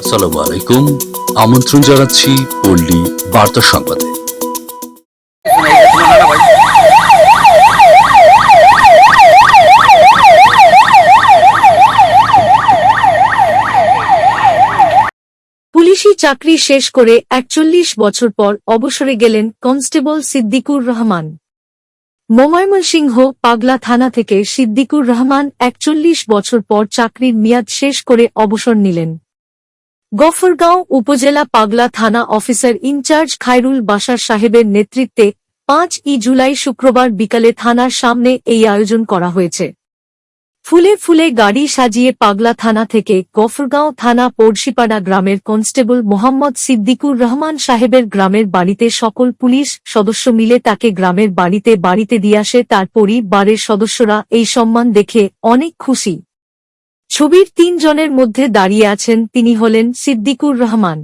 আসসালামু আলাইকুম আমন্ত্রণ জানাচ্ছি পল্লী বার্তা সংবাদে। পুলিশি চাকরি শেষ করে একচল্লিশ বছর পর অবসরে গেলেন কনস্টেবল সিদ্দিকুর রহমান। ময়মনসিংহ পাগলা থানা থেকে সিদ্দিকুর রহমান একচল্লিশ বছর পর চাকরির মেয়াদ শেষ করে অবসর নিলেন। গফরগাঁও উপজেলা পাগলা থানা অফিসার ইনচার্জ খায়রুল বাসার সাহেবের নেতৃত্বে পাঁচ ই জুলাই শুক্রবার বিকালে থানার সামনে এই আয়োজন করা হয়েছে। ফুলে ফুলে গাড়ি সাজিয়ে পাগলা থানা থেকে গফরগাঁও থানা পড়শিপাড়া গ্রামের কনস্টেবল মোহাম্মদ সিদ্দিকুর রহমান সাহেবের গ্রামের বাড়িতে সকল পুলিশ সদস্য মিলে তাকে গ্রামের বাড়িতে বাড়িতে দিয়ে আসে। তার পরিবারের সদস্যরা এই সম্মান দেখে অনেক খুশি। ছবির তিনজনের মধ্যে দাঁড়িয়ে আছেন তিনি হলেন সিদ্দিকুর রহমান।